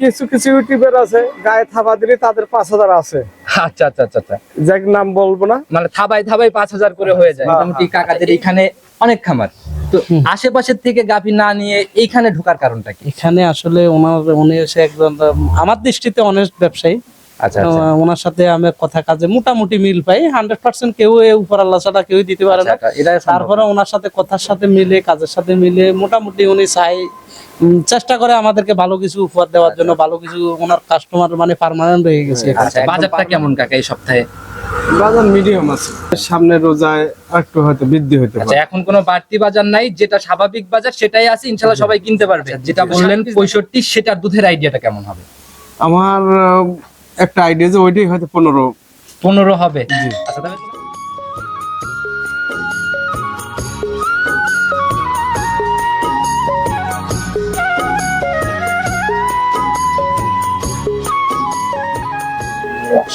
কিছু কিছু ইউটিউবার আছে গায়ে থাবা দিলে তাদের পাঁচ হাজার আছে। আচ্ছা আচ্ছা আচ্ছা আচ্ছা। যাক নাম বলব না। মানে থাবাই থাবাই পাঁচ হাজার করে হয়ে যায়। মোটামুটি কাকাদের এখানে অনেক খামার। তো আশেপাশের থেকে গাভী না নিয়ে এইখানে ঢোকার কারণটা কি? এখানে আসলে ওনার উনি হচ্ছে একজন আমার দৃষ্টিতে অনেক ব্যবসায়ী। তো, আচ্ছা। ওনার সাথে আমি কথা কাজে মোটামুটি মিল পাই হান্ড্রেড পার্সেন্ট কেউ উপর আল্লাহ ছাড়া কেউ দিতে পারে না। আচ্ছা। তারপরে ওনার সাথে কথার সাথে মিলে কাজের সাথে মিলে মোটামুটি উনি চাই চেষ্টা করে আমাদেরকে ভালো কিছু উপহার দেওয়ার জন্য ভালো কিছু ওনার কাস্টমার মানে পার্মানেন্ট হয়ে গেছে আচ্ছা বাজারটা কেমন কাকা এই সপ্তাহে? বাজার মিডিয়াম আছে। সামনে রোজায় একটু হয়তো বৃদ্ধি হতে আচ্ছা পারে। এখন কোনো বাড়তি বাজার নাই যেটা স্বাভাবিক বাজার সেটাই আছে ইনশাল্লাহ সবাই কিনতে পারবে। যেটা বললেন পঁয়ষট্টি সেটার দুধের আইডিয়াটা কেমন হবে? আমার একটা আইডিয়া যে ওইটাই হয়তো পনেরো পনেরো হবে। আচ্ছা তবে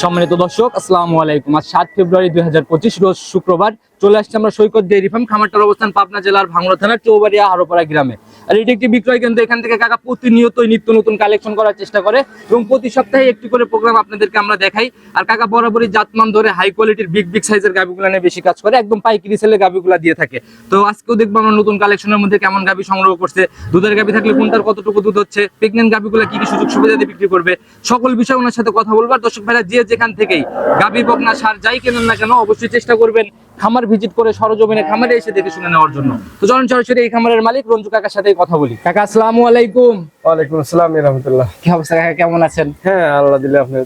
সম্মানিত দর্শক আসসালামু আলাইকুম। আজ সাত ফেব্রুয়ারি দুই হাজার পঁচিশ রোজ শুক্রবার। চলে আসছে আমরা সৈকত ডেয়ারি ফার্ম খামারটার অবস্থান পাবনা জেলার ভাঙড়া থানার চৌবাড়িয়া হারোপাড়া গ্রামে। আর এটি একটি বিক্রয় কেন্দ্র, এখান থেকে কাকা প্রতিনিয়তই নিত্য নতুন কালেকশন করার চেষ্টা করে এবং প্রতি সপ্তাহে একটি করে প্রোগ্রাম আপনাদেরকে আমরা দেখাই। আর কাকা বরাবরই জাতমান ধরে হাই কোয়ালিটির বিগ বিগ সাইজের গাবিগুলো নিয়ে বেশি কাজ করে, একদম পাইকারি সেলে গাবিগুলো দিয়ে থাকে। তো আজকেও দেখব আমরা নতুন কালেকশনের মধ্যে কেমন গাবি সংগ্রহ করছে, দুধের গাবি থাকলে কোনটার কতটুকু দুধ হচ্ছে প্রেগনেন্ট গাবিগুলো কি কি সুযোগ সুবিধা দিয়ে বিক্রি করবে, সকল বিষয় ওনার সাথে কথা বলব। আর দর্শক ভাইরা, যে যেখান থেকেই গাবি বকনা সার যাই কেনেন না কেন, অবশ্যই চেষ্টা করবেন খামার ভিজিট করে সরজমিনে খামারে এসে দেখে শুনে নেওয়ার জন্য। তো চলুন সরাসরি এই খামারের মালিক রঞ্জু কাকার সাথে কথা বলি। কাকা আসসালামু আলাইকুম। ওয়ালাইকুম আসসালাম রহমতুল্লাহ। কি অবস্থা কাকা কেমন আছেন? হ্যাঁ আল্লাহ দিলে আপনি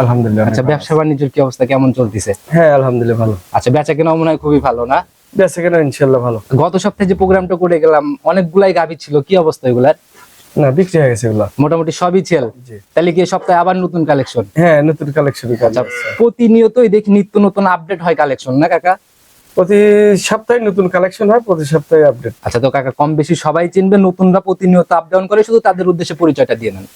আলহামদুলিল্লাহ আচ্ছা ব্যবসা বাণিজ্যের কি অবস্থা কেমন চলতেছে? হ্যাঁ আলহামদুলিল্লাহ ভালো। আচ্ছা বেচা কেনা মনে হয় খুবই ভালো না? বেঁচে কেন ইনশাল্লাহ ভালো। গত সপ্তাহে যে প্রোগ্রামটা করে গেলাম অনেকগুলাই গাভী ছিল কি অবস্থা এগুলার? না বিক্রি হয়ে গেছে এগুলা। মোটামুটি সবই জি। তাহলে কি সপ্তাহে আবার নতুন কালেকশন হ্যাঁ নতুন কালেকশন আচ্ছা প্রতিনিয়তই দেখি নিত্য নতুন আপডেট হয় কালেকশন না কাকা? প্রতি সপ্তাহে নতুন কালেকশন হয় প্রতি সপ্তাহে আপডেট আচ্ছা তো কাকা কম বেশি সবাই চিনবে নতুনরা প্রতিনিয়ত আপ ডাউন করে শুধু তাদের উদ্দেশ্যে পরিচয়টা দিয়ে নেন।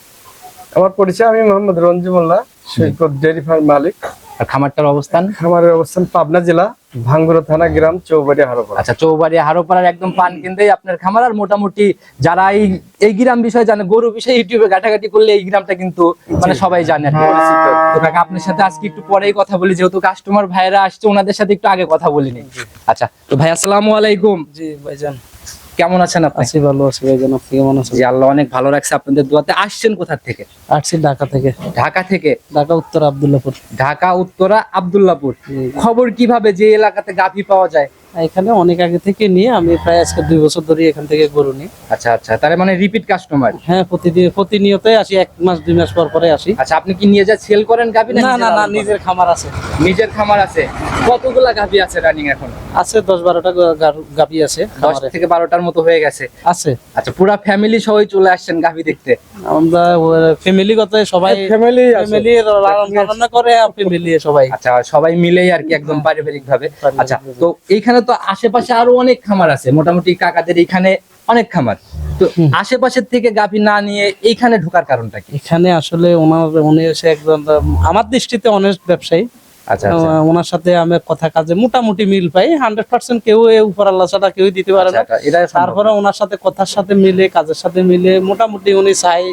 আমার পরিচয় আমি মোহাম্মদ রঞ্জু মোল্লা সৈকত ডেয়ারি ফার্ম মালিক। আর খামারটার অবস্থান? খামারের অবস্থান পাবনা জেলা ভাঙ্গুরা থানা গ্রাম চৌবাড়ি হারোপাড়া। আচ্ছা চৌবাড়ি হারোপাড়ার একদম পান কেন্দ্রেই আপনার খামার আর মোটামুটি যারা এই এই গ্রাম বিষয়ে জানে গরু বিষয়ে ইউটিউবে ঘাটাঘাটি করলে এই গ্রামটা কিন্তু মানে সবাই জানে তো কাকা আপনার সাথে আজকে একটু পরেই কথা বলি যেহেতু কাস্টমার ভাইরা আসছে ওনাদের সাথে একটু আগে কথা বলিনি আচ্ছা তো ভাই আসসালামু আলাইকুম। জি ভাইজান। কেমন আছেন আপনি? আছি ভালো আছি ভাইজান আপনি কেমন আছেন? জি আল্লাহ অনেক ভালো রাখছে আপনাদের দোয়াতে। আসছেন কোথা থেকে? আসছি ঢাকা থেকে। ঢাকা থেকে? ঢাকা উত্তর আবদুল্লাপুর। ঢাকা উত্তরা আবদুল্লাপুর। খবর কীভাবে যে এলাকাতে গাভী পাওয়া যায়? এখানে অনেক আগে থেকে নিয়ে আমি প্রায় আজকে দুই বছর ধরে এখান থেকে গরু নিই। আচ্ছা আচ্ছা। তার মানে রিপিট কাস্টমার হ্যাঁ প্রতিদিন প্রতিনিয়তই আসি এক মাস দুই মাস পর পরে আসি। আচ্ছা আপনি কি নিয়ে যা সেল করেন গাভী না না না নিজের খামার আছে। নিজের খামার আছে। কতগুলা গাভী আছে রানিং এখন? আছে দশ বারোটা গাবি আছে দশ থেকে বারোটার মতো হয়ে গেছে। আছে। আচ্ছা পুরা ফ্যামিলি সবাই চলে আসছেন গাভী দেখতে? আমরা ফ্যামিলিগত সবাই ফ্যামিলি ফ্যামিলি লালন পালন করে ফ্যামিলি সবাই। আচ্ছা সবাই মিলেই আর কি একদম পারিবারিক ভাবে। আচ্ছা তো এইখানে তো আশেপাশে আরও অনেক খামার আছে। মোটামুটি কাকাদের এইখানে অনেক খামার। তো আশেপাশের থেকে গাভী না নিয়ে এইখানে ঢোকার কারণটা কি? এখানে আসলে ওনার উনি হচ্ছে একজন আমার দৃষ্টিতে অনেক ব্যবসায়ী। ওনার সাথে আমি কথা কাজে মোটামুটি মিল পাই। হান্ড্রেড পার্সেন্ট কেউ উপর আল্লাহ ছাড়া কেউ দিতে পারে না। আচ্ছা। তারপরে ওনার সাথে কথার সাথে মিলে কাজের সাথে মিলে মোটামুটি উনি চাই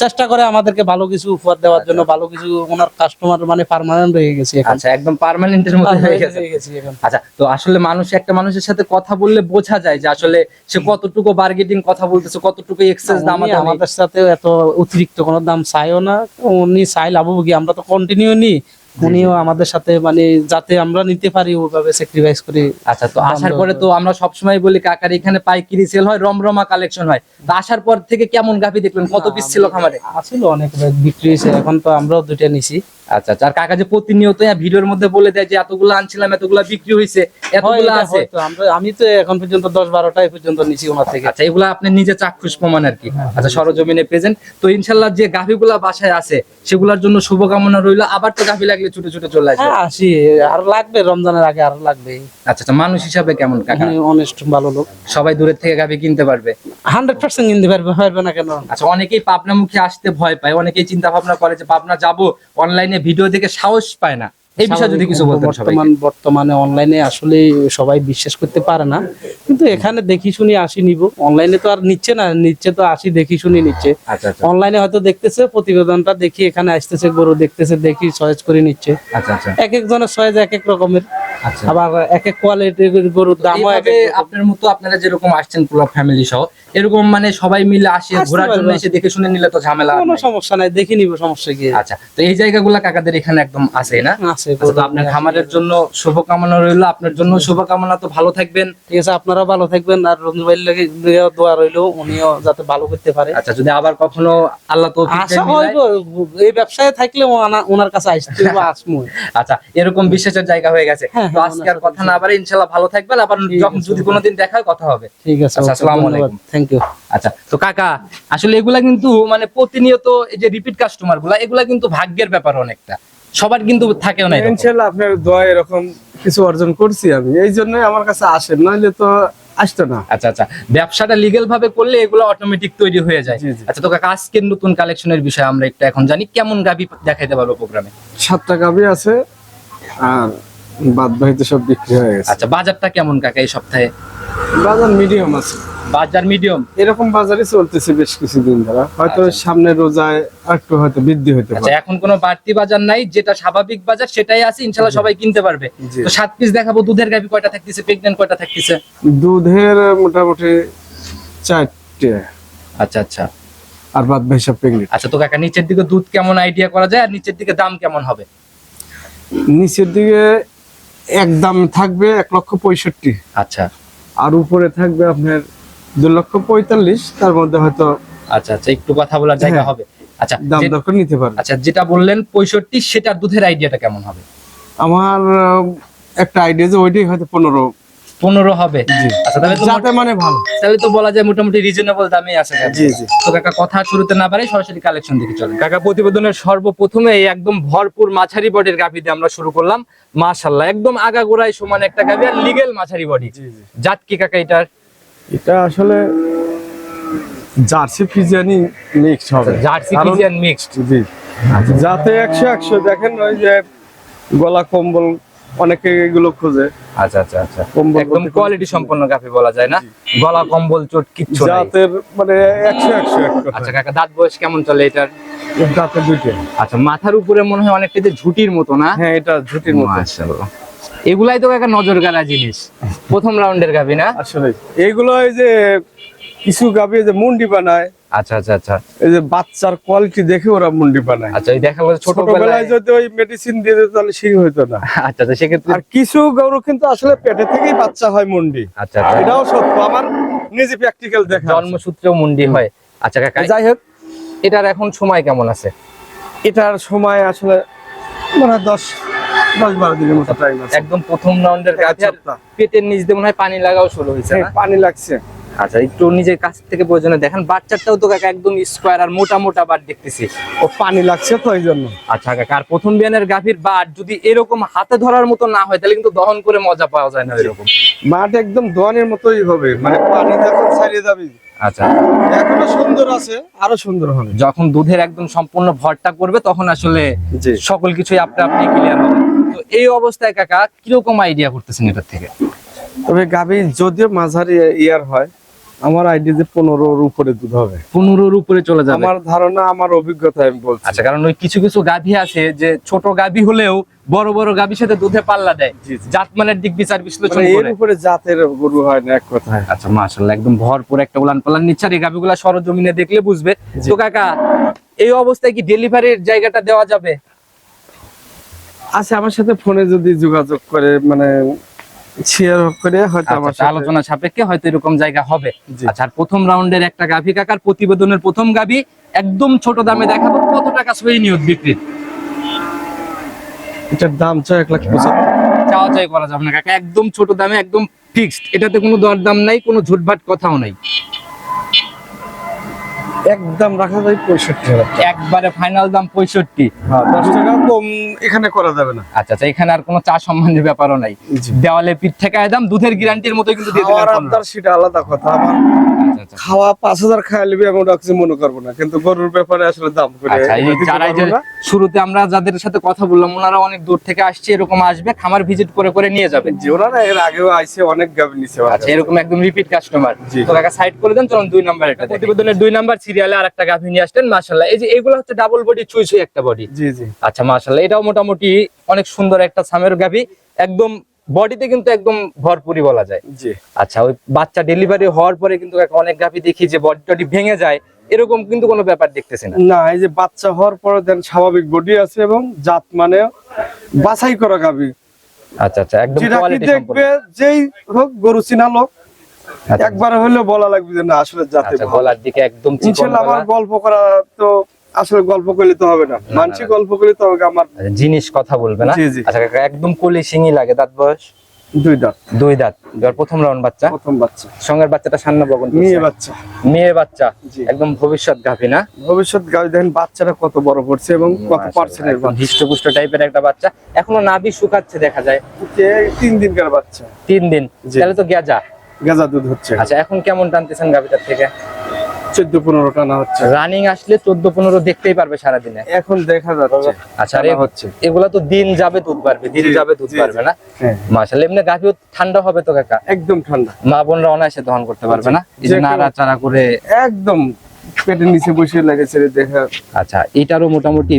চেষ্টা করে আমাদেরকে ভালো কিছু উপহার দেওয়ার জন্য ভালো কিছু ওনার কাস্টমার মানে পার্মানেন্ট হয়ে গেছে আচ্ছা একদম পার্মানেন্টের মধ্যে হয়ে গেছে। আচ্ছা তো আসলে মানুষ একটা মানুষের সাথে কথা বললে বোঝা যায় যে আসলে সে কতটুকু বার্গেটিং কথা বলতেছে কতটুকু এক্সেস দাম আমাদের সাথে এত অতিরিক্ত কোনো দাম চাইও না। উনি চাই লাভভোগী আমরা তো কন্টিনিউ নি। উনিও আমাদের সাথে মানে যাতে আমরা নিতে পারি ওভাবে স্যাক্রিফাইস করি আচ্ছা তো আসার পরে তো আমরা সবসময় বলি কাকার এখানে পাইকারি সেল হয় রমরমা কালেকশন হয়। তো আসার পর থেকে কেমন গাভি দেখলেন? কত পিস ছিল খামারে? আসলে অনেক বিক্রি হয়েছে এখন তো আমরাও দুইটা নিছি। আচ্ছা আচ্ছা। আর কাকা যে প্রতিনিয়ত ভিডিওর মধ্যে বলে দেয় যে এতগুলো আনছিলাম এতগুলো বিক্রি হয়েছে এতগুলো আছে। আমি তো এখন পর্যন্ত দশ বারোটা এই পর্যন্ত নিছি ওনার থেকে। আচ্ছা এগুলা আপনি নিজে চাক্ষুষ প্রমাণ আর কি। আচ্ছা সরজমিনে প্রেজেন্ট তো ইনশাল্লাহ যে গাভিগুলা বাসায় আছে সেগুলোর জন্য শুভকামনা রইল। আবার তো গাভি লাগলে ছুটে ছুটে চলে আসবে। হ্যাঁ আসি। আর লাগবে রমজানের আগে আর লাগবে। আচ্ছা আচ্ছা। মানুষ হিসাবে কেমন কাকা? অনেস্ট ভালো লোক। সবাই দূরের থেকে গাভি কিনতে পারবে। হান্ড্রেড পার্সেন্ট কিনতে পারবে পারবে না কেন? আচ্ছা অনেকেই পাবনা মুখে আসতে ভয় পায়। অনেকেই চিন্তা ভাবনা করে যে পাবনা যাব অনলাইনে ভিডিও দেখে সাহস পায় না। এই বিষয়ে যদি কিছু সবাই বর্তমান বর্তমানে অনলাইনে আসলে সবাই বিশ্বাস করতে পারে না। কিন্তু এখানে দেখি শুনি আসি নিব। অনলাইনে তো আর নিচ্ছে না নিচ্ছে তো আসি দেখি শুনি নিচ্ছে। আচ্ছা আচ্ছা। অনলাইনে হয়তো দেখতেছে প্রতিবেদনটা দেখি এখানে আসতেছে গরু দেখতেছে দেখি চয়েস করে নিচ্ছে। আচ্ছা আচ্ছা। এক একজনের চয়েস এক এক রকমের। আচ্ছা। আবার এক এক কোয়ালিটির গরুর দামও। আপনার মতো আপনারা যেরকম আসছেন পুরো ফ্যামিলি সহ এরকম মানে সবাই মিলে আসে ঘোরার জন্য এসে দেখে শুনে নিলে তো ঝামেলা কোনো সমস্যা নাই দেখে নিব সমস্যা কি। আচ্ছা তো এই জায়গাগুলো কাকাদের এখানে একদম আছে না? আছে আচ্ছা, আপনার খামারের জন্য শুভকামনা রইল। আপনার জন্য শুভকামনা তো ভালো থাকবেন। ঠিক আছে আপনারা ভালো থাকবেন। আর রঞ্জু ভাইয়ের লাগে দোয়া রইল উনিও যাতে ভালো করতে পারে। আচ্ছা যদি আবার কখনো আল্লাহ তো আশা হইব এই ব্যবসায় থাকলে ওনার কাছে আসতে আসমু। আচ্ছা এরকম বিশেষের জায়গা হয়ে গেছে। হ্যাঁ, তো হ্যাঁ, আজকে আর কথা না বাড়ে ইনশাল্লাহ ভালো থাকবেন। আবার যখন যদি কোনোদিন দেখা হয় কথা হবে। ঠিক আছে আচ্ছা, আসসালামু আলাইকুম। থ্যাংক ইউ আচ্ছা তো কাকা আসলে এগুলা কিন্তু মানে প্রতিনিয়ত এই যে রিপিট কাস্টমারগুলা এগুলা কিন্তু ভাগ্যের ব্যাপার অনেকটা। সবার কিন্তু থাকে না ইনশাআল্লাহ আপনার দোয়া এরকম কিছু অর্জন করছি আমি। এই জন্য আমার কাছে আসেন নাহলে তো আসতো না। আচ্ছা আচ্ছা। ব্যবসাটা লিগেল ভাবে করলে এগুলো অটোমেটিক তৈরি হয়ে যায়। আচ্ছা তো কাকা আজকের নতুন কালেকশনের বিষয়ে আমরা একটু এখন জানি কেমন গাবি দেখাইতে পারব প্রোগ্রামে সাতটা গাবি আছে আর বাদ বাকিতে সব বিক্রি হয়ে গেছে। আচ্ছা বাজারটা কেমন কাকা এই সপ্তাহে? বাজার মিডিয়াম আছে। বাজার মিডিয়াম এরকম বাজারই চলতেছে বেশ কিছুদিন ধরা। হয়তো সামনে রোজায় একটু হয়তো বৃদ্ধি হতে আচ্ছা পারে। এখন কোনো বাড়তি বাজার নাই যেটা স্বাভাবিক বাজার সেটাই আছে ইনশাল্লাহ সবাই কিনতে পারবে। তো সাত পিস দেখাবো দুধের গাবি কয়টা থাকতেছে প্রেগনেন্ট কয়টা থাকতেছে? দুধের মোটামুটি চারটে। আচ্ছা আচ্ছা। আর বাদ বাকি সব প্রেগনেন্ট আচ্ছা তো কাকা নিচের দিকে দুধ কেমন আইডিয়া করা যায় আর নিচের দিকে দাম কেমন হবে? নিচের দিকে এক দাম থাকবে এক লক্ষ পঁয়ষট্টি। আচ্ছা। আর উপরে থাকবে আপনার দু লক্ষ পঁয়তাল্লিশ তার মধ্যে হয়তো আচ্ছা আচ্ছা একটু কথা বলার জায়গা হ্যাঁ। হবে। আচ্ছা দাম দর করে নিতে পারবে। আচ্ছা যেটা বললেন পঁয়ষট্টি সেটা দুধের আইডিয়াটা কেমন হবে? আমার একটা আইডিয়া যে ওইটাই হয়তো পনেরো পনেরো হবে। আচ্ছা তাহলে তো মানে ভালো। তাহলে তো বলা যায় মোটামুটি রিজনেবল দামে আছে জি, জি। তো কাকা কথা শুরুতে না পারে সরাসরি কালেকশন দেখে চলেন। কাকা প্রতিবেদনের সর্বপ্রথমে এই একদম ভরপুর মাঝারি বডির গাভী দিয়ে আমরা শুরু করলাম। মাশাল্লাহ একদম আগাগোড়ায় সমান একটা গাভী আর লিগেল মাঝারি বডি। জি, জি। জাত কি কাকা এটার? এটা আসলে জার্সি ফিজিয়ানি মিক্স হবে। জার্সি কারণ- ফিজিয়ান মিক্সড জি। যাতে একশো একশো দেখেন ওই যে গলা কম্বল অনেকে এগুলো খোঁজে। আচ্ছা আচ্ছা আচ্ছা। একদম কোয়ালিটি সম্পন্ন বলা যায় না? গলা কম্বল চোট কিচ্ছু নাই? জাতের মানে। আচ্ছা কাকা দাঁত বয়স কেমন চলে এটার? আচ্ছা মাথার উপরে মনে হয় অনেকটা যে ঝুটির মতো না? হ্যাঁ এটা ঝুটির মতো। মাশাআল্লাহ। এগুলাই তো কাকা নজর কাড়া জিনিস। প্রথম রাউন্ডের গাবি না? আসলে এইগুলো এই যে কিছু গাবি যে মুন্ডি বানায় আচ্ছা আচ্ছা আচ্ছা। এই যে বাচ্চার কোয়ালিটি দেখে ওরা মুন্ডি বানায়। আচ্ছা দেখা গেলো ছোটবেলায় যদি ওই মেডিসিন দিয়ে দিত তাহলে ঠিক হইতো না। আচ্ছা আচ্ছা সেক্ষেত্রে আর কিছু গরু কিন্তু আসলে পেটে থেকেই বাচ্চা হয় মুন্ডি। আচ্ছা আচ্ছা। এটাও সত্য আমার নিজে প্র্যাকটিক্যাল দেখা আছে। জন্মসূত্রেও মুন্ডি হয়। আচ্ছা কাকা যাই হোক। এটার এখন সময় কেমন আছে? এটার সময় আসলে মনে হয় দশ দশ বারো দিনের মতো টাইম আছে। একদম প্রথম রাউন্ডের গাভি পেটের নিচ দিয়ে মনে হয় পানি লাগাও শুরু হয়েছে হ্যাঁ, পানি লাগছে। আচ্ছা একটু নিজের কাছ থেকে প্রয়োজনে দেখেন বাচ্চাটাও তো কাকা একদম স্কোয়ার আর মোটা মোটা বার দেখতেছি। ও পানি লাগছে তো এই জন্য। আচ্ছা কাকা আর প্রথম বিয়ানের গাভীর বার যদি এরকম হাতে ধরার মতো না হয় তাহলে কিন্তু দহন করে মজা পাওয়া যায় না এরকম। মাঠ একদম দোয়ানের মতোই হবে মানে পানি যখন ছাড়িয়ে যাবে। আচ্ছা। এখনও সুন্দর আছে আরও সুন্দর হবে। যখন দুধের একদম সম্পূর্ণ ভরটা করবে তখন আসলে সকল কিছুই আপনি আপনি ক্লিয়ার হবে। তো এই অবস্থায় কাকা কীরকম আইডিয়া করতেছেন এটার থেকে? তবে গাভী যদিও মাঝারি ইয়ার হয় আমার আইডিয়া যে পনেরোর উপরে দুধ হবে। পনেরোর উপরে চলে যাবে। আমার ধারণা আমার অভিজ্ঞতা আমি বলছি। আচ্ছা কারণ ওই কিছু কিছু গাভী আছে যে ছোট গাভী হলেও বড় বড় গাভীর সাথে দুধে পাল্লা দেয়। জি, জি। জাতমানের দিক বিচার বিশ্লেষণ মানে এর উপরে জাতের গরু হয় না এক কথায়। আচ্ছা মাশাআল্লাহ একদম ভরপুর একটা উলান পালান নিচ্ছে আর এই গাভীগুলা সরজমিনে দেখলে বুঝবে। তো কাকা এই অবস্থায় কি ডেলিভারির জায়গাটা দেওয়া যাবে? আচ্ছা আমার সাথে ফোনে যদি যোগাযোগ করে মানে শেয়ার করে হয়তো আমার আচ্ছা, আলোচনা সাপেক্ষে হয়তো এরকম জায়গা হবে। আচ্ছা প্রথম রাউন্ডের একটা গাভী কাকার প্রতিবেদনের প্রথম গাভী একদম ছোট দামে দেখাবো কত টাকা সই নিয়ত বিক্রির? এটার দাম চাই এক লাখ পঁচাত্তর। চাওয়া চাই করা যাবে না কাকা একদম ছোট দামে একদম ফিক্সড এটাতে কোনো দরদাম নাই কোনো ঝুটভাট কথাও নাই। একদম রাখা যায় পঁয়ষট্টি একবারে ফাইনাল দাম পঁয়ষট্টি। হ্যাঁ, দশ টাকা কম এখানে করা যাবে না। আচ্ছা আচ্ছা এখানে আর কোনো চা সম্মানের ব্যাপারও নাই। দেওয়ালে পিঠ থেকে দাম দুধের গ্যারান্টির মতো কিন্তু দিয়ে খাওয়ার সেটা আলাদা কথা আমার। খাওয়া পাঁচ হাজার খাওয়া লিবি আমি ওটা কিছু মনে করব না কিন্তু গরুর ব্যাপারে আসলে দাম করে আচ্ছা। শুরুতে আমরা যাদের সাথে কথা বললাম ওনারা অনেক দূর থেকে আসছে এরকম আসবে খামার ভিজিট করে করে নিয়ে যাবে। জি ওনারা এর আগেও আইসে অনেক গাভি নিছে আমার আচ্ছা এরকম একদম রিপিট কাস্টমার তো কাকা সাইড করে দেন চলুন দুই নাম্বার এটা প্রতিবেদনের দুই নাম্বার সিরিয়ালে আর একটা গাভী নিয়ে আসলেন মাশাল্লাহ এই যে এগুলো হচ্ছে ডাবল বডি চুই চুই একটা বডি জি জি। আচ্ছা মাশাল্লাহ এটাও মোটামুটি অনেক সুন্দর একটা সামের গাভী একদম বডিতে কিন্তু একদম ভরপুরই বলা যায়। আচ্ছা ওই বাচ্চা ডেলিভারি হওয়ার পরে কিন্তু অনেক গাভী দেখি যে বডি টডি ভেঙে যায় এরকম কিন্তু কোনো ব্যাপার দেখতেছি না। না এই যে বাচ্চা হওয়ার পরে দেন স্বাভাবিক বডি আছে এবং জাত মানে বাছাই করা গাভি। আচ্ছা আচ্ছা একদম কোয়ালিটি দেখবে যেই হোক গরু চিনা লোক একবার হলেও বলা লাগবে যে না আসলে জাতে ভালো। গলার দিকে একদম চিকন ইনশাল্লাহ আমার গল্প করা তো আসলে গল্প করলে তো হবে না। মানসিক গল্প করলে তো হবে আমার আচ্ছা, জিনিস কথা বলবে না। আচ্ছা কাকা একদম কলি সিংই লাগে দাঁত বয়স? দুই দাঁত। দুই দাঁত। এবার প্রথম রাউন্ড বাচ্চা? প্রথম বাচ্চা। সঙ্গের বাচ্চাটা সান্ন বগন মেয়ে বাচ্চা। মেয়ে বাচ্চা। একদম ভবিষ্যৎ গাভী না? ভবিষ্যৎ গাড়ি দেখেন বাচ্চাটা কত বড় পড়ছে এবং কত পার্সেন্টের হিষ্টপুষ্ট টাইপের একটা বাচ্চা। এখনও নাভি শুকাচ্ছে দেখা যায়। তিন দিনকার বাচ্চা। তিন দিন। তাহলে তো গেজা গাজা দুধ হচ্ছে। আচ্ছা এখন কেমন টানতেছেন গাভীটার থেকে? চোদ্দ পনেরো টানা হচ্ছে। রানিং আসলে চোদ্দ পনেরো দেখতেই পারবে সারাদিনে। এখন দেখা যাচ্ছে আচ্ছা হচ্ছে। এগুলা তো দিন যাবে দুধ পারবে দিন যাবে দুধ পারবে না? হ্যাঁ। মাসাল এমনি গাভীও ঠান্ডা হবে তো কাকা? একদম ঠান্ডা। মা বোনরা অনায়াসে দহন করতে পারবে না? করে একদম পেটের নিচে বসে দেখা আচ্ছা এটারও মোটামুটি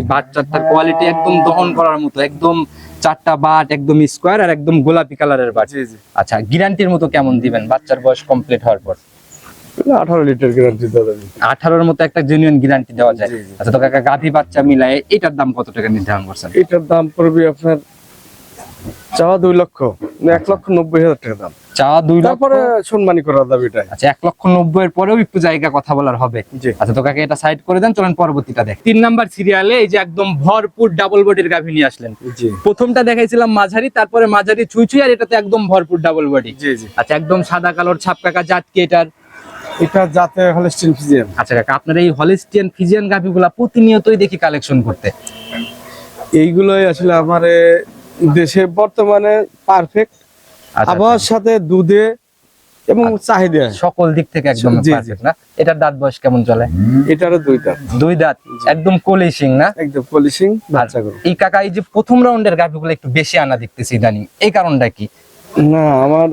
কোয়ালিটি একদম দহন করার মতো একদম চারটা বাট একদম স্কোয়ার আর একদম গোলাপি কালারের বাট। আচ্ছা গ্যারান্টির মতো কেমন দিবেন? বাচ্চার বয়স কমপ্লিট হওয়ার পর। আঠারো লিটার গ্যারান্টি আঠারোর মতো একটা জেনুইন গ্যারান্টি দেওয়া যায়। আচ্ছা তো কাকা গাভী বাচ্চা মিলায় এটার দাম কত টাকা নির্ধারণ করছেন? এটার দাম পড়বে আপনার চাওয়া দুই লক্ষ এক লক্ষ নব্বই হাজার টাকা দাম। চাওয়া দুই লক্ষ? সম্মানী এটাই। আচ্ছা এক লক্ষ নব্বই এর পরেও একটু জায়গা কথা বলার হবে। আচ্ছা তো কাকে এটা সাইড করে দেন চলেন পরবর্তীটা দেখ। তিন নাম্বার সিরিয়ালে এই যে একদম ভরপুর ডাবল বডির গাভী নিয়ে আসলেন। জি। প্রথমটা দেখাইছিলাম মাঝারি তারপরে মাঝারি চুই চুই আর এটাতে একদম ভরপুর ডাবল বডি আচ্ছা একদম সাদা কালোর ছাপ কাকা জাত এটার। এটা যাতে হলে স্টিল ফিজিয়াম আচ্ছা কাকা আপনার এই হলিস্টিয়ান ফিজিয়ান গাভিগুলা প্রতিনিয়তই দেখি কালেকশন করতে। এইগুলোই আসলে আমার দেশে বর্তমানে পারফেক্ট আচ্ছা, আবহাওয়ার সাথে দুধে এবং চাহিদা। সকল দিক থেকে একদম। পারফেক্ট না? এটার দাঁত বয়স কেমন চলে? এটারও দুইটা দুই দাঁত? একদম কলিশিং না? একদম বাচ্চা গরু। এই কাকা এই যে প্রথম রাউন্ডের গাভিগুলো একটু বেশি আনা দেখতেছি ইদানিং। এই কারণটা কি? না আমার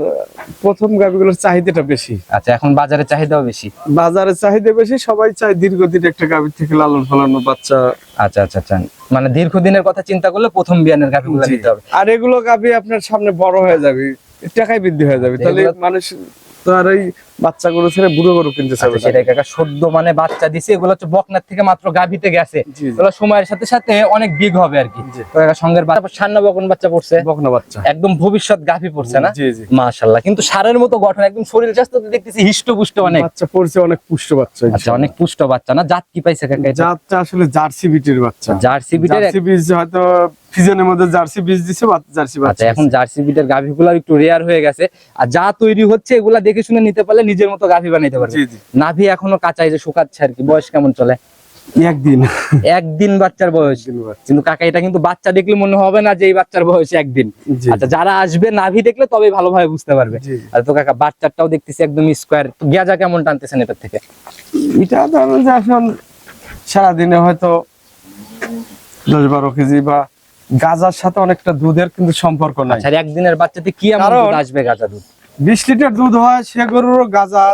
প্রথম গাভিগুলোর চাহিদাটা বেশি। আচ্ছা এখন বাজারে চাহিদাও বেশি? বাজারে চাহিদা বেশি সবাই চায় দীর্ঘদিন একটা গাভীর থেকে লালন ফলানো বাচ্চা। আচ্ছা আচ্ছা আচ্ছা। মানে দীর্ঘদিনের কথা চিন্তা করলে প্রথম বিয়ানের গাভিগুলো। নিতে হবে। আর এগুলো গাভী আপনার সামনে বড় হয়ে যাবে টাকায় বৃদ্ধি হয়ে যাবে। তাহলে মানুষ তো আর এই বাচ্চা গরু ছেড়ে বুড়ো গরু কিনতে চাবে আচ্ছা, সেটাই কাকা সদ্য মানে বাচ্চা দিছে এগুলো হচ্ছে বকনার থেকে মাত্র গাভিতে গেছে। এগুলো সময়ের সাথে সাথে অনেক বিগ হবে আর কি। কাকা সঙ্গের বাচ্চা সান্ন বকন বাচ্চা পড়ছে। বকনা বাচ্চা। একদম ভবিষ্যৎ গাভি পড়ছে না? জি জি। মাশাল্লাহ কিন্তু সারের মতো গঠন একদম শরীর স্বাস্থ্য দেখতেছি হিষ্টপুষ্ট অনেক। বাচ্চা পড়ছে অনেক পুষ্ট বাচ্চা। আচ্ছা অনেক পুষ্ট বাচ্চা না? জাত কি পাইছে কাকা জাতটা আসলে জার্সি বিটের বাচ্চা। জার্সি বিটের জার্সি বীজ হয়তো ফিজনের মধ্যে জার্সি বীজ দিছে বা জার্সি আচ্ছা বাচ্চা এখন জার্সি বিটের গাভিগুলো একটু রেয়ার হয়ে গেছে। আর যা তৈরি হচ্ছে এগুলা দেখে শুনে নিতে পারলে নিজের মতো গাভি বানাইতে পারবে। নাভি এখনও কাঁচাই যে শুকাচ্ছে আর কি বয়স কেমন চলে? একদিন। একদিন বাচ্চার বয়স। কিন্তু কাকা এটা কিন্তু বাচ্চা দেখলে মনে হবে না যে এই বাচ্চার বয়স একদিন। আচ্ছা যারা আসবে নাভি দেখলে তবে ভালোভাবে বুঝতে পারবে। আর তো কাকা বাচ্চাটাও দেখতেছি একদম স্কোয়ার গেজা কেমন টানতেছেন এটার থেকে? এটা ধরেন যে এখন সারাদিনে হয়তো দশ বারো কেজি বা গাজার সাথে অনেকটা দুধের কিন্তু সম্পর্ক নাই। আচ্ছা একদিনের বাচ্চাতে কি এমন আসবে গাজা দুধ? বিশ লিটার দুধ হয় সে গরুর গাজা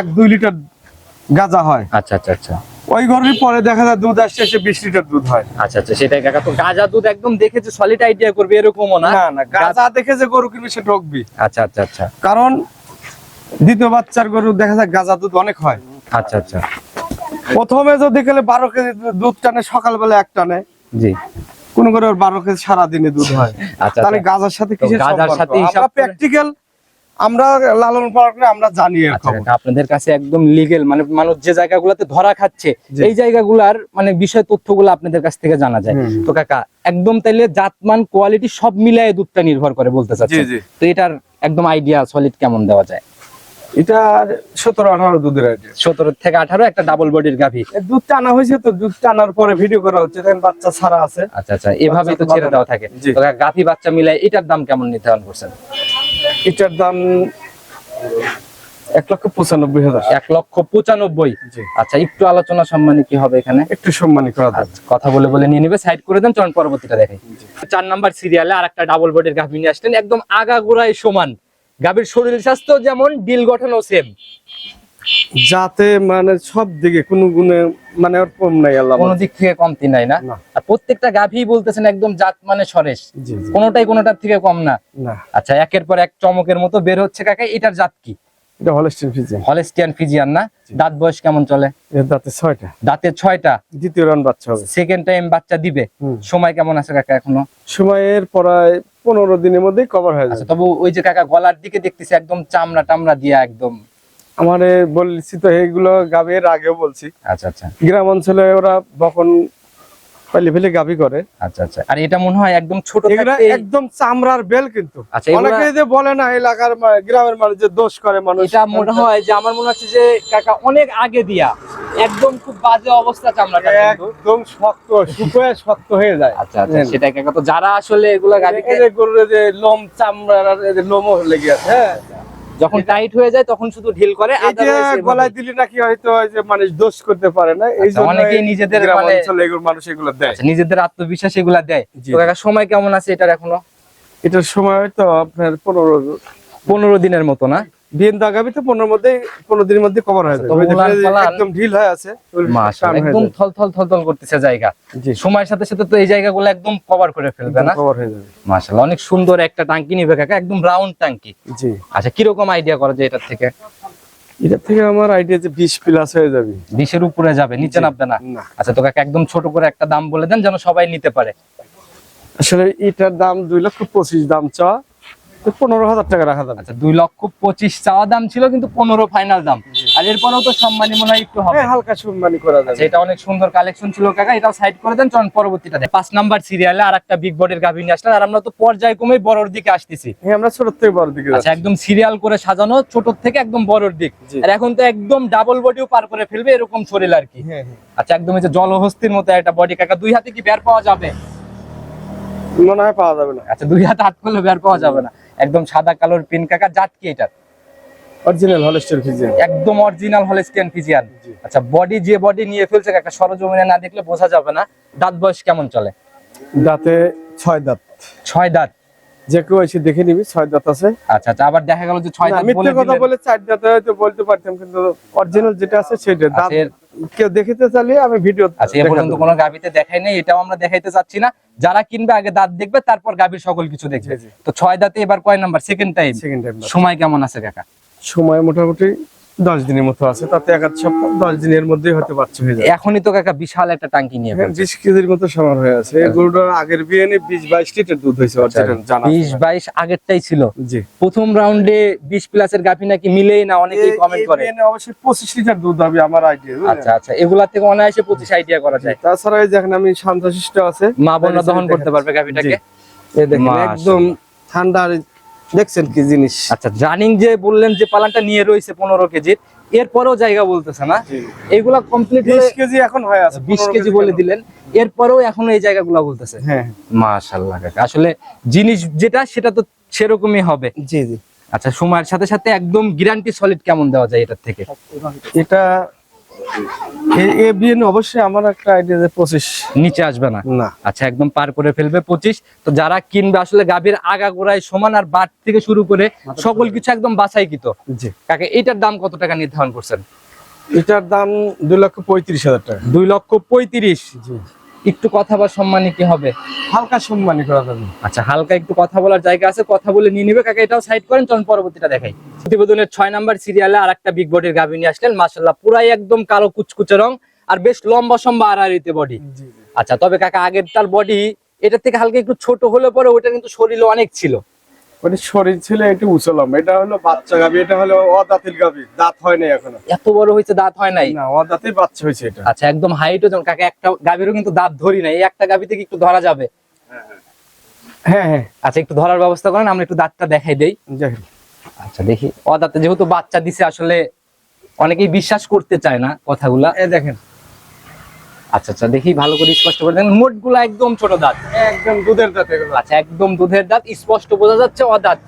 এক দুই লিটার গাজা হয়। আচ্ছা আচ্ছা আচ্ছা। ওই গরুরই পরে দেখা যায় দুধ আসছে সে বিশ লিটার দুধ হয়। আচ্ছা আচ্ছা সেটাই কাকা তো গাজা দুধ একদম দেখেছে সলিড আইডিয়া করবে এরকমও না? না না গাজা দেখে যে গরু কিনবে সে ঠকবি। আচ্ছা আচ্ছা আচ্ছা। কারণ দ্বিতীয় বাচ্চার গরু দেখা যায় গাজা দুধ অনেক হয়। আচ্ছা আচ্ছা। প্রথমে যদি গেলে বারো কেজি দুধ টানে সকালবেলা এক টানে। জি। কোন করে ওর বারো কেজি সারাদিনে দুধ হয়। আচ্ছা তাহলে আচ্ছা। গাজার সাথে গাজার? সাথে প্র্যাকটিক্যাল আমরা লালন পালন আমরা জানি আচ্ছা আপনাদের কাছে একদম লিগেল মানে মানুষ যে জায়গাগুলোতে ধরা খাচ্ছে। এই জায়গাগুলার মানে বিষয় তথ্যগুলো আপনাদের কাছ থেকে জানা যায়। তো কাকা একদম তাইলে জাতমান কোয়ালিটি সব মিলায়ে দুধটা নির্ভর করে বলতে চাচ্ছি তো এটার একদম আইডিয়া সলিড কেমন দেওয়া যায়? এটা সতেরো আঠারো দুধের আইডিয়া সতেরো থেকে আঠারো একটা ডাবল বডির গাভী। দুধ টানা হয়েছে তো দুধ টানার পরে ভিডিও করা হচ্ছে বাচ্চা ছাড়া আছে। আচ্ছা আচ্ছা এভাবেই তো ছেড়ে দেওয়া থাকে। গাভী বাচ্চা মিলায় এটার দাম কেমন নির্ধারণ করছেন? এটার দাম এক লক্ষ পঁচানব্বই হাজার। এক লক্ষ পঁচানব্বই? আচ্ছা একটু আলোচনা সম্মানী কি হবে এখানে? একটু সম্মানী করা আচ্ছা, কথা বলে বলে নিয়ে নিবে সাইড করে দেন চরণ পরবর্তীটা দেখে চার নাম্বার সিরিয়ালে আর একটা ডাবল বডির গাভী নিয়ে আসলেন একদম আগাগোড়ায় সমান। গাভীর শরীর স্বাস্থ্য যেমন ডিল গঠনও সেম যাতে মানে সব দিকে কোনো গুণে মানে ওর কম নাই আল্লাহ কোনো দিক থেকে কমতি নাই না। আর প্রত্যেকটা গাভী বলতেছেন একদম জাত মানে সরেশ। কোনোটাই কোনোটার থেকে কম না। আচ্ছা একের পর এক চমকের মতো বের হচ্ছে কাকা এটার জাত কি? এটা ফিজিয়ান হলেস্টিয়ান ফিজিয়ান না? দাঁত বয়স কেমন চলে? এর দাঁতে ছয়টা। দাঁতের ছয়টা। দ্বিতীয় রান বাচ্চা হবে। সেকেন্ড টাইম বাচ্চা দিবে। সময় কেমন আছে কাকা এখনও? সময়ের প্রায় দিনের কভার হয়ে আচ্ছা যাবে। তবু ওই যে কাকা গলার দিকে দেখতেছি একদম চামড়া টামড়া দিয়া একদম আমারে বলছি তো এইগুলো গাভীর আগেও বলছি। আচ্ছা আচ্ছা। গ্রাম অঞ্চলে ওরা বখন পাইলে ফেলে গাভী করে। আচ্ছা আচ্ছা। আর এটা মনে হয় একদম ছোট একদম চামড়ার বেল কিন্তু। আচ্ছা, অনেকে যে বলে না এলাকার গ্রামের মানুষ যে দোষ করে মানুষ। এটা মনে হয় যে আমার মনে হচ্ছে যে কাকা অনেক আগে দিয়া একদম খুব বাজে অবস্থা চামড়াটা একদম শক্ত শুকোয় শক্ত হয়ে যায়। আচ্ছা আচ্ছা সেটাই কাকা। তো যারা আসলে এগুলা যে গরুর যে লোম চামড়ার লোমও লেগে আছে হ্যাঁ? যখন টাইট হয়ে যায় তখন শুধু ঢিল করে যে গলায় দিলে নাকি হয়তো যে মানুষ দোষ করতে পারে না? এই যে জন্য অনেকেই নিজেদের মানে- অঞ্চলে মানুষ এগুলো দেয়। আচ্ছা, নিজেদের আত্মবিশ্বাস এগুলো দেয়। সময় কেমন আছে এটার এখনও? এটার সময় তো আপনার পনেরো পনেরো দিনের মতো না? দাগাবি তো পনেরোর মধ্যে পনেরো দিনের মধ্যে কভার হয়ে যাবে। একদম ঢিল হয়ে আছে একদম থল থল থল থল করতেছে জায়গা। সময়ের সাথে সাথে তো এই জায়গাগুলো একদম কভার করে ফেলবে না? কভার হয়ে যাবে। মাশাআল্লাহ অনেক সুন্দর একটা টাঙ্কি নিবে কাকা একদম রাউন্ড টাঙ্কি। জি। আচ্ছা কীরকম আইডিয়া করা যায় এটার থেকে? এটা থেকে আমার আইডিয়া যে বিশ প্লাস হয়ে যাবে। বিশের উপরে যাবে নিচে নামবে না? আচ্ছা তো কাকা একদম ছোট করে একটা দাম বলে দেন যেন সবাই নিতে পারে। আসলে এটার দাম দুই লক্ষ পঁচিশ দাম চাওয়া। তো পনেরো হাজার টাকা রাখা যাবে। আচ্ছা দুই লক্ষ পঁচিশ চাওয়া দাম ছিল কিন্তু পনেরো ফাইনাল দাম। আর এরপরেও তো সম্মানী মনে হয় একটু হবে। হ্যাঁ হালকা সম্মানী করা যাবে। আচ্ছা, এটা অনেক সুন্দর কালেকশন ছিল কাকা এটাও সাইড করে দেন চলুন পরবর্তীটা দেখ। পাঁচ নাম্বার সিরিয়ালে আর একটা বিগ বডির গাভী নিয়ে আসলেন আর আমরা তো পর্যায়ক্রমে বড়র দিকে আসতেছি। হ্যাঁ আমরা ছোট থেকে বড় দিকে আচ্ছা একদম সিরিয়াল করে সাজানো ছোট থেকে একদম বড়র দিক। আর এখন তো একদম ডাবল বডিও পার করে ফেলবে এরকম শরীর আর কি। হ্যাঁ আচ্ছা একদম এই যে জলহস্তির মতো একটা বডি কাকা দুই হাতে কি বের পাওয়া যাবে? মনে হয় পাওয়া যাবে না। আচ্ছা দুই হাতে হাত করলে বের পাওয়া যাবে না। একদম সাদা কালোর পিন কাকা জাত কি এটা অরিজিনাল হলস্টার ফিজিয়ান একদম অরিজিনাল ফিজিয়ান আচ্ছা বডি যে বডি নিয়ে ফেলছে কাকা সরজমিনে না দেখলে বোঝা যাবে না। দাঁত বয়স কেমন চলে? দাঁতে ছয় দাঁত। ছয় দাঁত। যে কেউ এসে দেখে নিবি ছয় দাঁত আছে। আচ্ছা আচ্ছা আবার দেখা গেল যে ছয় দাঁত মিথ্যে বলে কথা বলে চার দাঁতে হয়তো বলতে পারতাম কিন্তু অরিজিনাল যেটা আছে সেটা। দাঁত আচ্ছা, এর- কেউ দেখিতে চাইলে আমি ভিডিও আচ্ছা এ পর্যন্ত কোনো গাবিতে দেখাই নাই এটাও আমরা দেখাইতে চাচ্ছি না। যারা কিনবে আগে দাঁত দেখবে তারপর গাবির সকল কিছু দেখবে। তো ছয় দাঁতে এবার কয় number? Second time second time সময় কেমন আছে কাকা? সময় মোটামুটি দশ দিনের মতো আছে তাতে এক আধ সপ্তাহ দশ দিনের মধ্যেই হয়তো বাচ্চা হয়ে এখনই তো কাকা বিশাল একটা টাঙ্কি নিয়ে হ্যাঁ, বিশ কেজির মতো সমান হয়ে আছে। এই গরুটা আগের বিয়ে নিয়ে বিশ বাইশ লিটার দুধ হয়েছে বিশ বাইশ আগেরটাই ছিল। জি। প্রথম রাউন্ডে বিশ প্লাসের গাভি নাকি মিলেই না অনেকেই কমেন্ট করে। অবশ্যই পঁচিশ লিটার দুধ হবে আমার আইডিয়া আচ্ছা আচ্ছা এগুলা থেকে অনায়াসে পঁচিশ আইডিয়া করা যায়। তাছাড়া দেখেন আমি শান্তশিষ্ট আছে। মা বোনরা দহন করতে পারবে মাশাআল্লাহ। একদম ঠান্ডা দেখছেন কি জিনিস? আচ্ছা জানিং যে বললেন যে পালানটা নিয়ে রয়েছে পনেরো কেজির এরপরেও জায়গা বলতেছে না। এগুলা কমপ্লিট বিশ কেজি এখন হয়ে আছে বিশ কেজি বলে দিলেন। এরপরেও এখনও এই জায়গাগুলো বলতেছে। হ্যাঁ মাশাল্লাহ কাকা। আসলে জিনিস যেটা সেটা তো সেরকমই হবে। জি জি। আচ্ছা সময়ের সাথে সাথে একদম গ্যারান্টি সলিড কেমন দেওয়া যায় এটার থেকে? এটা এ- এ বিয়ে নিয়ে অবশ্যই আমার একটা আইডিয়া যে পঁচিশ। নিচে আসবে না? না। আচ্ছা একদম পার করে ফেলবে পঁচিশ। তো যারা কিনবে আসলে গাভীর আগাগোড়ায় সমান আর বাট থেকে শুরু করে সকল কিছু একদম বাছাইকৃত। জি। কাকে এটার দাম কত টাকা নির্ধারণ করছেন? এটার দাম দুই লক্ষ পঁয়ত্রিশ হাজার টাকা। দুই লক্ষ পঁয়ত্রিশ। জি। একটু কথা বা সম্মানী কি হবে? হালকা সম্মানী করা যাবে। আচ্ছা হালকা একটু কথা বলার জায়গা আছে কথা বলে নিয়ে নিবে। কাকা এটাও সাইড করেন চলুন পরবর্তীটা দেখাই। প্রতিবেদনের ছয় নাম্বার সিরিয়ালে আর একটা বিগ বডির গাভী নিয়ে আসলেন। মাসাল্লাহ পুরাই একদম কালো কুচকুচে রং আর বেশ লম্বা সম্বা আড়াড়িতে বডি আচ্ছা তবে কাকা আগের তার বডি এটার থেকে হালকা একটু ছোট হলে পরে ওটা কিন্তু শরীরে অনেক ছিল। ওটা শরীর ছিল একটু এটা হলো বাচ্চা গাবি এটা হলো অদাতিল গাবি দাঁত হয় নাই এখনও। এত বড় হয়েছে দাঁত হয় নাই? না বাচ্চা হয়েছে এটা। আচ্ছা একদম হাইটও যেমন কাকা একটা গাভীরও কিন্তু দাঁত ধরি নাই। একটা গাভী থেকে একটু ধরা যাবে? হ্যাঁ হ্যাঁ। আচ্ছা একটু ধরার ব্যবস্থা করেন আমরা একটু দাঁতটা দেখাই দেই। আচ্ছা দেখি। অদাতে যেহেতু বাচ্চা দিছে আসলে অনেকেই বিশ্বাস করতে চায় না কথাগুলা। এই দেখেন আচ্ছা আচ্ছা দেখি ভালো করে স্পষ্ট করে দেখেন মোটগুলা একদম ছোট দাঁত। একদম দুধের দাঁত এগুলো। আচ্ছা একদম দুধের দাঁত স্পষ্ট বোঝা যাচ্ছে অদাঁত।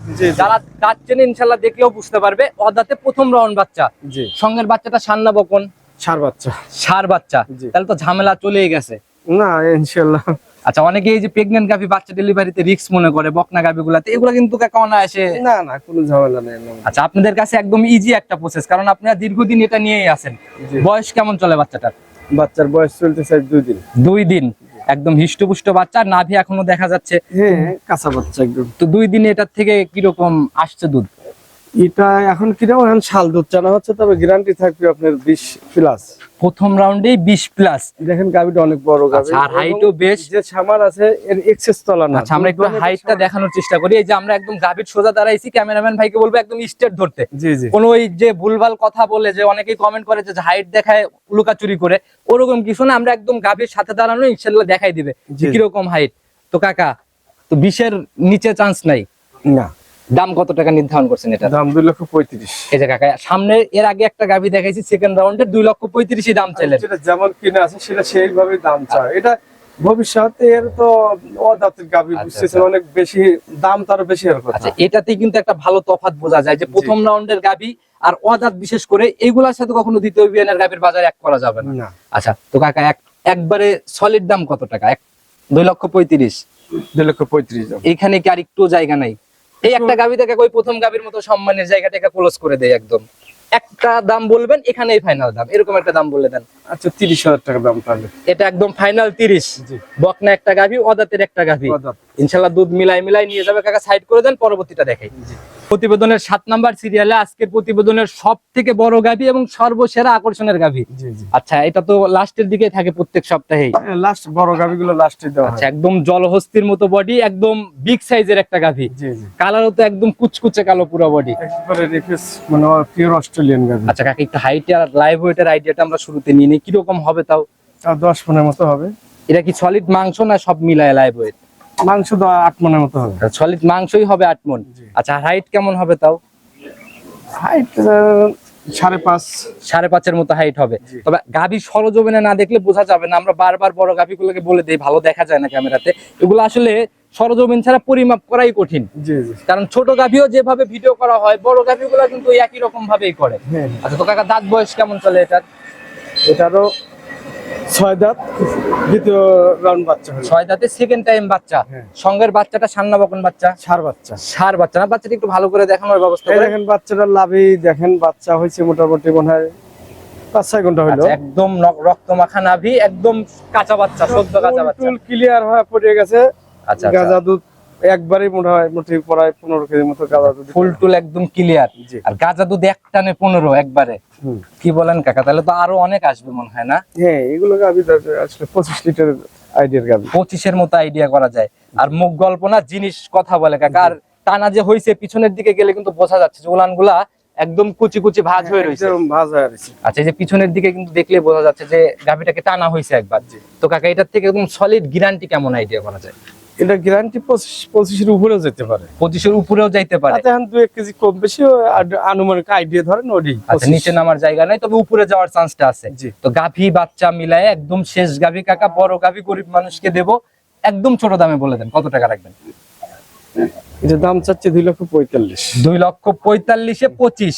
যারা দাঁত চেনে ইনশাল্লাহ দেখলেও বুঝতে পারবে অদাঁতে প্রথম রাউন্ড বাচ্চা। জি। সঙ্গের বাচ্চাটা সান্না বকন। সার বাচ্চা। সার বাচ্চা। তাহলে তো ঝামেলা চলেই গেছে। না ইনশাল্লাহ। আচ্ছা অনেকে এই যে প্রেগনেন্ট গাভি বাচ্চা ডেলিভারিতে রিস্ক মনে করে বকনা গাভি গুলাতে এগুলো কিন্তু কাকা অনায়াসে না না কোনো ঝামেলা নেই আচ্ছা আপনাদের কাছে একদম ইজি একটা প্রসেস কারণ আপনারা দীর্ঘদিন এটা নিয়েই আছেন। বয়স কেমন চলে বাচ্চাটার? বাচ্চার বয়স চলতে চাই দুই দিন। দুই দিন। একদম হিষ্টপুষ্ট বাচ্চা নাভি এখনও দেখা যাচ্ছে হ্যাঁ কাঁচা বাচ্চা একদম। তো দুই দিনে এটার থেকে কীরকম আসছে দুধ? এটা এখন কীরকম এখন শাল দুধ চানা হচ্ছে তবে গ্যারান্টি থাকবে আপনার বিশ প্লাস প্রথম রাউন্ডেই বিশ প্লাস দেখেন গাবিটা অনেক বড় আচ্ছা, আর height এবং ও বেশ। যে সামার আছে এর এক্সেস তলা না। আচ্ছা আমরা একটু হাইটটা দেখানোর চেষ্টা করি। এই যে আমরা একদম গাভীর সোজা দাঁড়াইছি ক্যামেরাম্যান ভাইকে বলব একদম স্টেট ধরতে। জি জি। কোন ওই যে ভুলভাল কথা বলে যে অনেকেই কমেন্ট করে যে হাইট দেখায় লুকাচুরি করে ওরকম কিছু না। আমরা একদম গাভীর সাথে দাঁড়ানো ইনশাল্লাহ দেখাই দিবে কীরকম হাইট তো কাকা তো বিশের নিচে চান্স নাই? না। দাম কত টাকা নির্ধারণ করছেন এটা? দাম দুই লক্ষ পঁয়ত্রিশ। এই যে কাকা সামনে এর আগে একটা গাভী দেখাইছি সেকেন্ড রাউন্ডে দুই লক্ষ পঁয়ত্রিশই দাম চাইলেন। যেটা যেমন কিনে আছে সেটা সেইভাবে দাম চায়। এটা ভবিষ্যতে এর তো অদাতের গাবি আচ্ছা, বুঝতেছেন আচ্ছা। অনেক বেশি দাম তার বেশি এর কথা। আচ্ছা কিন্তু একটা ভালো বোঝা যায় যে প্রথম রাউন্ডের গাভী আর অদাত বিশেষ করে এইগুলার সাথে কখনো দ্বিতীয় বিয়ানের গাভীর বাজারে এক করা যাবে না। আচ্ছা তো কাকা এক একবারে সলিড দাম কত টাকা? এক দুই লক্ষ পঁয়ত্রিশ। দুই লক্ষ পঁয়ত্রিশ দাম। এইখানে কি আর একটু জায়গা নাই? এই একটা গাভি থেকে ওই প্রথম গাভির মতো সম্মানের জায়গাটাকে ক্লোজ করে দেয় একদম। একটা দাম বলবেন এখানেই ফাইনাল দাম। এরকম একটা দাম বলে দেন। আচ্ছা তিরিশ হাজার টাকা দাম তাহলে। এটা একদম ফাইনাল তিরিশ। বকনা একটা গাভী অদাতের একটা গাভী। ইনশাল্লাহ দুধ মিলাই মিলাই নিয়ে যাবে কাকা সাইড করে দেন পরবর্তীটা দেখাই। প্রতিবেদনের সাত নাম্বার সিরিয়ালে আজকের প্রতিবেদনের সব থেকে বড় গাভী এবং সর্বসেরা আকর্ষণের গাভী। আচ্ছা এটা তো লাস্টের দিকে থাকে প্রত্যেক সপ্তাহে লাস্ট বড় গাবি গুলো লাস্টে দেওয়া আচ্ছা একদম জলহস্তির মতো বডি একদম বিগ সাইজের একটা গাভী। কালারও তো একদম কুচকুচে কালো পুরো বডি মানে পিওর অস্ট্রেলিয়ান গাবি আচ্ছা কাকা একটু হাইট আর লাইভ ওয়েটের আইডিয়াটা আমরা শুরুতে নিয়ে নিই। কীরকম হবে তাও? দশ মনের মতো হবে। এটা কি সলিড মাংস না সব মিলায় লাইভ ওয়েট মাংস তো আট মনের মতো হবে। সলিড মাংসই হবে আট মন। আচ্ছা হাইট কেমন হবে তাও? হাইট সাড়ে পাঁচ। সাড়ে পাঁচের মতো হাইট হবে। তবে গাভী সরজমিনে না দেখলে বোঝা যাবে না। আমরা বারবার বড় গাভীগুলোকে বলে দিই ভালো দেখা যায় না ক্যামেরাতে। এগুলো আসলে সরজমিন ছাড়া পরিমাপ করাই কঠিন। কারণ ছোট গাভীও যেভাবে ভিডিও করা হয় বড় গাভীগুলো কিন্তু একই রকম ভাবেই করে হ্যাঁ। আচ্ছা তো কাকা দাঁত বয়স কেমন চলে এটার? এটারও ছয় দাঁত দ্বিতীয় রাউন্ড বাচ্চা ছয় দাঁতে সেকেন্ড টাইম বাচ্চা। হ্যাঁ। সঙ্গের বাচ্চাটা সান্না বকন বাচ্চা। সার বাচ্চা। সার বাচ্চা না? বাচ্চাটা একটু ভালো করে দেখানোর ব্যবস্থা দেখেন বাচ্চাটা লাভি দেখেন বাচ্চা হয়েছে মোটামুটি মনে হয় পাঁচ ছয় ঘণ্টা হলো আচ্ছা, একদম রক্ত মাখা নাভি একদম কাঁচা বাচ্চা সদ্য কাঁচা বাচ্চা। ক্লিয়ার হয়ে পড়ে গেছে। আচ্ছা। গাঁজা দুধ একবারই মনে হয় মোটে প্রায় পনেরো কেজি মতো গাঁজা দুধ ফুল টুল একদম ক্লিয়ার আর গাঁজা দুধ এক টানে পনেরো একবারে। কি বলেন কাকা? তাহলে তো আরও অনেক আসবে মনে হয় না? হ্যাঁ এগুলো গাভি আসলে পঁচিশ লিটার আইডিয়ার গাভি পঁচিশের মতো আইডিয়া করা যায়। আর মুখ গল্প না জিনিস কথা বলে কাকা। আর টানা যে হয়েছে পিছনের দিকে গেলে কিন্তু বোঝা যাচ্ছে যে উলানগুলা একদম কুচি কুচি ভাজ হয়ে রয়েছে ভাজ হয়ে রয়েছে আচ্ছা এই যে পিছনের দিকে কিন্তু দেখলে বোঝা যাচ্ছে যে গাভিটাকে টানা হয়েছে একবার। তো কাকা এটার থেকে একদম সলিড গ্যারান্টি কেমন আইডিয়া করা যায়? এটা গ্যারান্টি পঁচিশ পঁচিশের উপরেও যেতে পারে। পঁচিশের উপরেও যাইতে পারে। এখন দু এক কেজি কম বেশি আনুমানিক আইডিয়া ধরেন আচ্ছা নিচে নামার জায়গা নাই তবে উপরে যাওয়ার চান্সটা আছে। তো গাভী বাচ্চা মিলায় একদম শেষ গাভী কাকা বড় গাভী গরিব মানুষকে দেব একদম ছোট দামে বলে দেন কত টাকা রাখবেন? এটা দাম চাচ্ছে দুই লক্ষ পঁয়তাল্লিশ। দুই লক্ষ পঁয়তাল্লিশে পঁচিশ।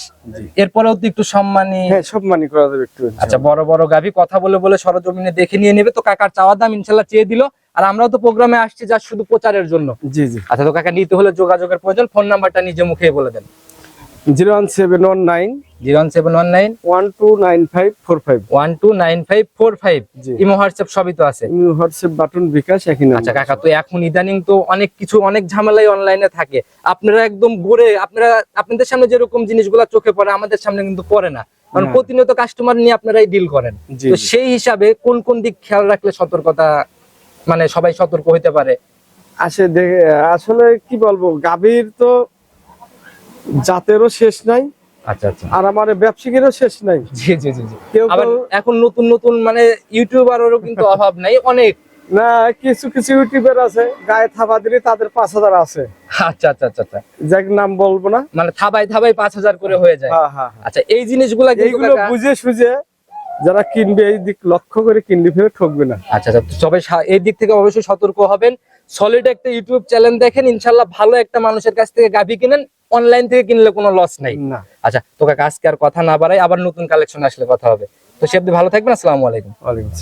এরপরেও তো একটু সম্মানী হ্যাঁ সব মানি করা যাবে একটু। আচ্ছা বড় বড় গাভী কথা বলে বলে সরজমিনে দেখে নিয়ে নেবে তো কাকার চাওয়ার দাম ইনশাল্লাহ চেয়ে দিল। আর আমরাও তো প্রোগ্রামে আসছি যা শুধু প্রচারের জন্য। জি জি। আচ্ছা তো কাকা নিতে হলে যোগাযোগের প্রয়োজন ফোন নাম্বারটা নিজে মুখে বলে দেন। Zero one seven one nine. Zero seven one nine. One two nine five four five. One two nine five four five. Imo WhatsApp সবই তো আছে। হোয়াটসঅ্যাপ বাটন বিকাশ একই আচ্ছা কাকা তো এখন ইদানিং তো অনেক কিছু অনেক ঝামেলাই অনলাইনে থাকে। আপনারা একদম গড়ে আপনারা আপনাদের সামনে যেরকম জিনিসগুলো চোখে পড়ে আমাদের সামনে কিন্তু পড়ে না। কারণ প্রতিনিয়ত কাস্টমার নিয়ে আপনারাই ডিল করেন। তো সেই হিসাবে কোন কোন দিক খেয়াল রাখলে সতর্কতা মানে সবাই সতর্ক হইতে পারে। আসে আসলে কি বলব গাভীর তো জাতেরও শেষ নাই আর আমার ব্যবসায়ীরও শেষ নাই। জি জি জি জি। আবার এখন নতুন নতুন মানে ইউটিউবারেরও কিন্তু অভাব নাই অনেক। না কিছু কিছু ইউটিউবার আছে গায়ে থাবা দিলে তাদের পাঁচ হাজার আছে। আচ্ছা আচ্ছা আচ্ছা আচ্ছা। যাক নাম বলব না। মানে থাবাই থাবাই পাঁচ হাজার করে হয়ে যায়। হ্যাঁ হ্যাঁ হ্যাঁ। আচ্ছা এই জিনিসগুলা বুঝে সুঝে যারা কিনবে এই দিক লক্ষ্য করে কিনবে ফেলে ঠকবে না। আচ্ছা আচ্ছা। সবাই এই দিক থেকে অবশ্যই সতর্ক হবেন। সলিড একটা ইউটিউব চ্যানেল দেখেন ইনশাল্লাহ ভালো একটা মানুষের কাছ থেকে গাভি কিনেন অনলাইন থেকে কিনলে কোনো লস নাই। না। আচ্ছা তোকে আজকে আর কথা না বাড়াই আবার নতুন কালেকশন আসলে কথা হবে। তো সে ভালো থাকবেন আসসালামু আলাইকুম। ওয়ালাইকুম